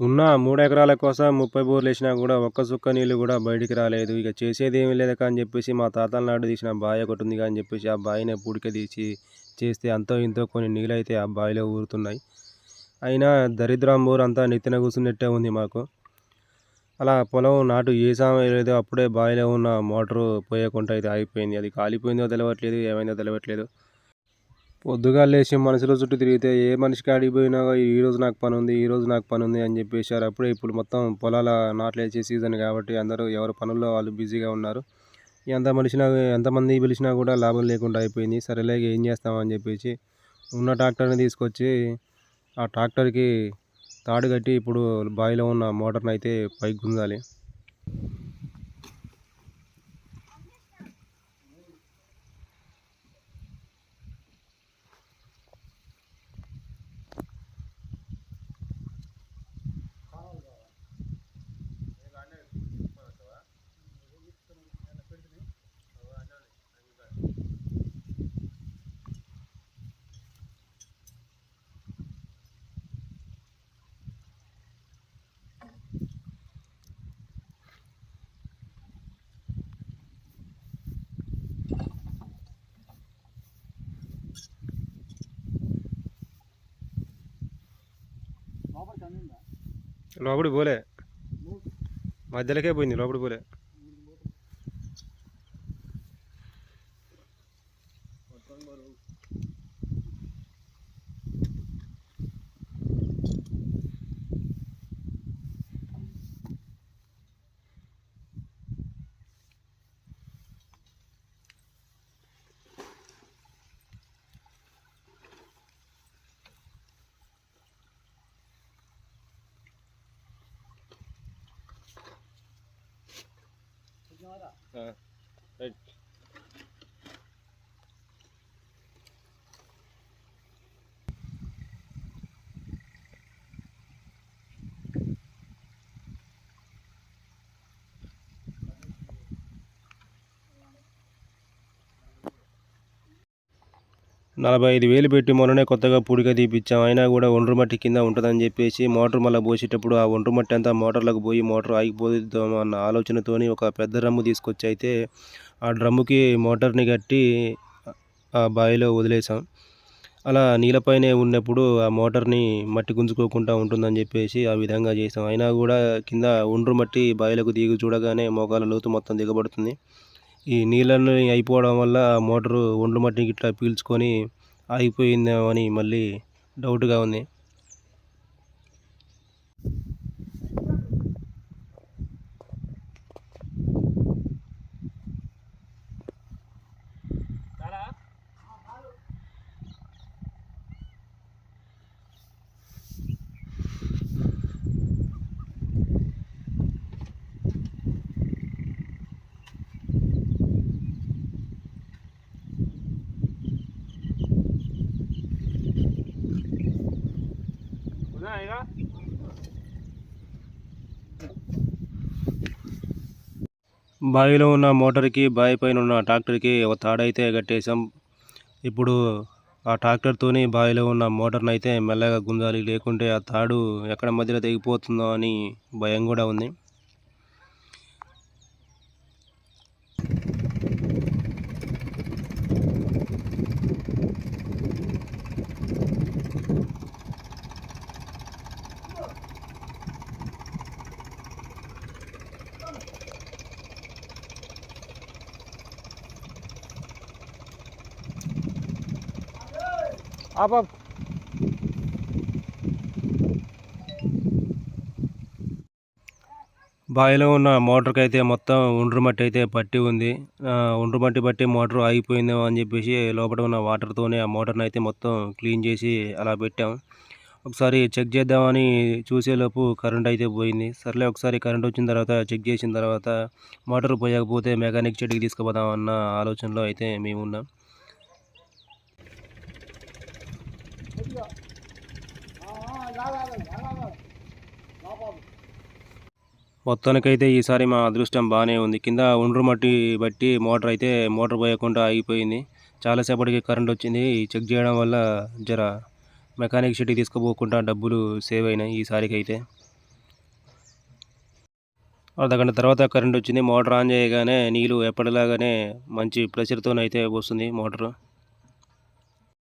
ఉన్న మూడెకరాల కోసం ముప్పై బోర్లు వేసినా కూడా ఒక్క చుక్క నీళ్ళు కూడా బయటికి రాలేదు. ఇక చేసేది ఏమీ లేదక అని చెప్పేసి మా తాతల నాడు తీసిన బావి ఒకటి ఉంది అని చెప్పేసి ఆ బావిని పూడిక తీసి చేస్తే అంతో ఇంతో కొన్ని నీళ్ళు అయితే ఆ బావిలో ఊరుతున్నాయి. అయినా దరిద్రం బోర్ అంతా నెత్తిన కూర్చున్నట్టే ఉంది మాకు. అలా పొలం నాటు వేసామో లేదో అప్పుడే బావిలో ఉన్న మోటారు పోయకుండా అయితే ఆగిపోయింది. అది కాలిపోయిందో తెలవట్లేదు ఏమైందో తెలవట్లేదు. పొద్దుగా లేచి మనుషుల చుట్టూ తిరిగితే ఏ మనిషికి ఆడిపోయినా ఈరోజు నాకు పని ఉంది ఈరోజు నాకు పని ఉంది అని చెప్పేశారు. అప్పుడే ఇప్పుడు మొత్తం పొలాల నాట్లు వేసే సీజన్ కాబట్టి అందరూ ఎవరి పనుల్లో వాళ్ళు బిజీగా ఉన్నారు. ఎంత మనిషినా ఎంతమంది పిలిచినా కూడా లాభం లేకుండా అయిపోయింది. సరేలే ఏం చేస్తామని చెప్పేసి ఉన్న ట్రాక్టర్ని తీసుకొచ్చి ఆ ట్రాక్టర్కి తాడు కట్టి ఇప్పుడు బావిలో ఉన్న మోటార్ని అయితే పైకి గుంజాలి. లోపడి పోలే. మధ్యలోకే పోయింది లోపడి పోలే. 嗯哎 నలభై ఐదు వేలు పెట్టి మొన్ననే కొత్తగా పూడిక తీపిచ్చాం. అయినా కూడా ఒండ్రు మట్టి కింద ఉంటుందని చెప్పేసి మోటార్ మళ్ళీ పోసేటప్పుడు ఆ ఒండ్రు మట్టి అంతా మోటార్లకు పోయి మోటార్ ఆగిపోద్దాం అన్న ఆలోచనతోని ఒక పెద్ద డ్రమ్ము తీసుకొచ్చి అయితే ఆ డ్రమ్ముకి మోటార్ని కట్టి ఆ బావిలో వదిలేసాం అలా నీళ్ళపైనే ఉన్నప్పుడు ఆ మోటార్ని మట్టి గుంజుకోకుండా ఉంటుందని చెప్పేసి ఆ విధంగా చేసాం అయినా కూడా కింద ఒండ్రు మట్టి బావిలకు దిగి చూడగానే మోకాల లోతు మొత్తం దిగబడుతుంది. ఈ నీళ్ళని అయిపోవడం వల్ల మోటారు ఒండ్రు మట్టిని ఇట్లా పీల్చుకొని ఆగిపోయిందేమో అని మళ్ళీ డౌట్గా ఉంది. బావిలో ఉన్న మోటార్కి బావి పైన ఉన్న ట్రాక్టర్కి ఒక తాడైతే కట్టేసాం ఇప్పుడు ఆ ట్రాక్టర్తోని బావిలో ఉన్న మోటార్ని అయితే మెల్లగా గుంజాలి. లేకుంటే ఆ తాడు ఎక్కడ మధ్యలో తెగిపోతుందో అని భయం కూడా ఉంది. ఆపా. బావిలో ఉన్న మోటార్కి అయితే మొత్తం ఒండ్రు మట్టి అయితే పట్టి ఉంది. ఆ, ఒండ్రు మట్టి పట్టి మోటార్ ఆగిపోయిందేమో అని చెప్పేసి లోపల ఉన్న వాటర్తోనే ఆ మోటార్ని అయితే మొత్తం క్లీన్ చేసి అలా పెట్టాం. ఒకసారి చెక్ చేద్దామని చూసేలోపు కరెంట్ అయితే పోయింది. సర్లే ఒకసారి కరెంట్ వచ్చిన తర్వాత చెక్ చేసిన తర్వాత మోటార్ పోయకపోతే మెకానిక్ చెట్టుకి తీసుకుపోదాం అన్న ఆలోచనలో అయితే మేము ఉన్నాం మొత్తానికైతే ఈసారి మా అదృష్టం బాగానే ఉంది. కింద ఒండ్రు మట్టి బట్టి మోటార్ అయితే మోటార్ పోయకుండా ఆగిపోయింది. చాలాసేపటికి కరెంట్ వచ్చింది. చెక్ చేయడం వల్ల జర మెకానిక్ షెడ్కి తీసుకుపోకుండా డబ్బులు సేవ్ అయినాయి ఈసారికి అయితే అర్ధగంట తర్వాత కరెంట్ వచ్చింది. మోటార్ ఆన్ చేయగానే నీళ్ళు ఎప్పటిలాగానే మంచి ప్రెషర్తోనైతే వస్తుంది మోటార్.